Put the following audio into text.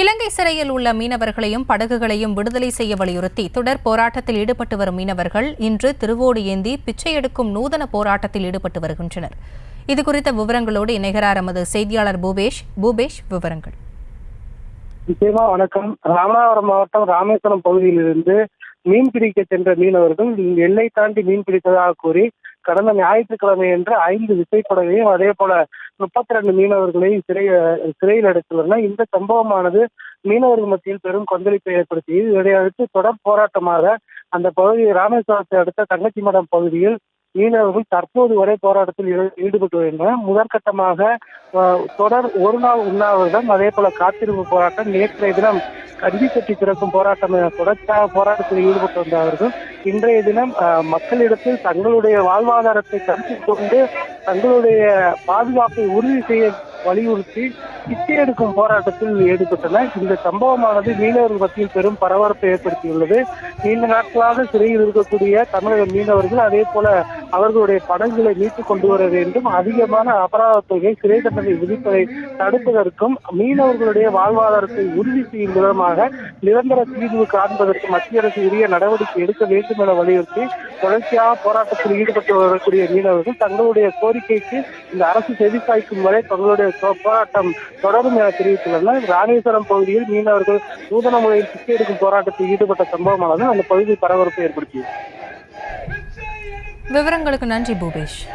இலங்கை சிறையில் உள்ள மீனவர்களையும் படகுகளையும் விடுதலை செய்ய வலியுறுத்தி தொடர் போராட்டத்தில் ஈடுபட்டு வரும் மீனவர்கள் இன்று திருவோடு ஏந்தி பிச்சை எடுக்கும் நூதன போராட்டத்தில் ஈடுபட்டு வருகின்றனர். இதுகுறித்த விவரங்களோடு இணைகிறார் எமது செய்தியாளர் பூபேஷ். பூபேஷ் விவரங்கள். நிச்சயமா வணக்கம். ராமநாதபுரம் மாவட்டம் ராமேஸ்வரம் பகுதியிலிருந்து மீன் பிடிக்க சென்ற மீனவர்கள் எல்லை தாண்டி மீன் பிடித்ததாக கூறி கடந்த ஞாயிற்றுக்கிழமை என்று ஐந்து விசைப்படகையும் அதே போல முப்பத்தி ரெண்டு மீனவர்களை சிறை சிறையில் அடைத்துள்ளனர். இந்த சம்பவமானது மீனவர்கள் மத்தியில் பெரும் கொந்தளிப்பை ஏற்படுத்தியது. இதையடுத்து தொடர் போராட்டமாக அந்த பகுதி ராமேஸ்வரத்தை அடுத்த தங்கச்சி மடம் பகுதியில் மீனவர்கள் தற்போது வரை போராட்டத்தில் ஈடுபட்டு வருகின்றனர். முதற்கட்டமாக அஹ், தொடர் ஒரு நாள் உண்ணாவிரதம் அதே போல காத்திருப்பு போராட்டம் நேற்றைய தினம் கல்வி கட்டி திறக்கும் போராட்டம் என தொடர்ச்சியாக போராட்டத்தில் ஈடுபட்டு வந்த அவர்கள் இன்றைய தினம் அஹ், மக்களிடத்தில் தங்களுடைய வாழ்வாதாரத்தை கருத்தில் கொண்டு தங்களுடைய பாதுகாப்பை உறுதி செய்ய வலியுறுத்தி பிச்சை எடுக்கும் போராட்டத்தில் ஈடுபட்டனர். இந்த சம்பவமானது மீனவர்கள் மத்தியில் பெரும் பரபரப்பை ஏற்படுத்தியுள்ளது. நீண்ட நாட்களாக சிறையில் இருக்கக்கூடிய தமிழக மீனவர்கள் அதே போல அவர்களுடைய படகுகளை மீட்டுக் கொண்டு வர வேண்டும். அதிகமான அபராத தொகை சிறை தண்டனை விதிப்பதை தடுப்பதற்கும் மீனவர்களுடைய வாழ்வாதாரத்தை உறுதி செய்யும் விதமாக நிரந்தர தீர்வு காண்பதற்கு மத்திய அரசு உரிய நடவடிக்கை எடுக்க வேண்டும் என வலியுறுத்தி தொடர்ச்சியாக போராட்டத்தில் ஈடுபட்டு வரக்கூடிய மீனவர்கள் தங்களுடைய கோரிக்கைக்கு இந்த அரசு செவிசாய்க்கும் வரை தங்களுடைய போராட்டம் தொடரும் என தெரிவித்துள்ளனர். ராமேஸ்வரம் பகுதியில் மீனவர்கள் நூதன முறையில் பிச்சை எடுக்கும் போராட்டத்தில் ஈடுபட்ட சம்பவமானது அந்த பகுதியில் பரபரப்பை ஏற்படுத்தியது. விவரங்களுக்கு நன்றி பூபேஷ்.